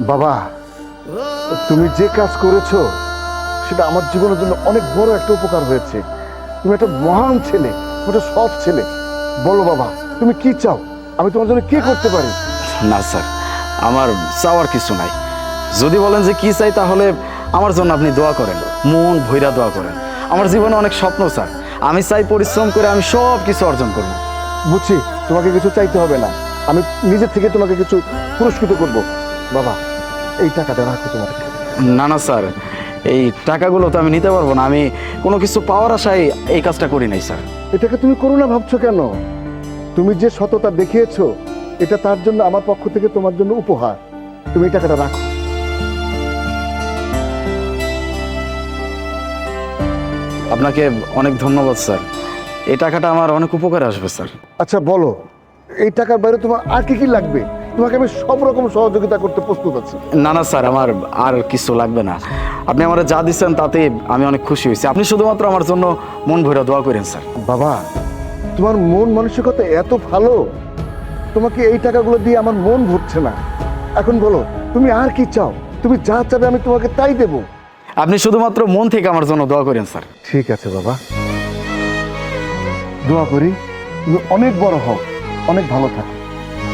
বাবা তুমি যে কাজ করেছ সেটা আমার জীবনের জন্য অনেক বড় একটা উপকার হয়েছে। তুমি একটা মহান ছেলে একটা সৎ ছেলে। বলো বাবা তুমি কি চাও? আমি তোমার জন্য কি করতে পারি? না স্যার আমার চাওয়ার কিছু নাই। যদি বলেন যে কি চাই তাহলে আমার জন্য আপনি দোয়া করেন। মন ভৈরা দোয়া করেন। আমার জীবনে অনেক স্বপ্ন স্যার। আমি চাই পরিশ্রম করে আমি সব কিছু অর্জন করব। বুঝছি তোমাকে কিছু চাইতে হবে না। আমি নিজের থেকে তোমাকে কিছু পুরস্কৃত করব। বাবা এই টাকাটা রাখো তোমার না না স্যার এই টাকাগুলো তো আমি নিতে পারব না। আমি কোনো কিছু পাওয়ার আশায় এই কাজটা করি নাই স্যার। এটাকে তুমি করো না ভাবছ কেন? তুমি যে সততা দেখিয়েছো এটা তার জন্য আমার পক্ষ থেকে তোমার জন্য উপহার। তুমি এই টাকাটা রাখো। আপনাকে অনেক ধন্যবাদ স্যার। এই টাকাটা আমার অনেক উপকারে আসবে স্যার। আচ্ছা বলো এই টাকার বাইরে তোমার আর কি কি লাগবে? তোমাকে আমি সব রকম সহযোগিতা করতে প্রস্তুত আছি। না না স্যার আমার আর কিছু লাগবে না। আপনি আমার যা দিচ্ছেন তাতে আমি অনেক খুশি হয়েছি। আপনি শুধুমাত্র আমার জন্য মন ভরে দোয়া করেন স্যার। বাবা তোমার মন মানসিকতা এত ভালো তোমাকে এই টাকাগুলো দিয়ে আমার মন ভরছে না। এখন বলো তুমি আর কি চাও? তুমি যা চাবে আমি তোমাকে তাই দেব। আপনি শুধুমাত্র মন থেকে আমার জন্য দোয়া করেন স্যার। ঠিক আছে বাবা। দোয়া করি তুমি অনেক বড় হও অনেক ভালো থাকো।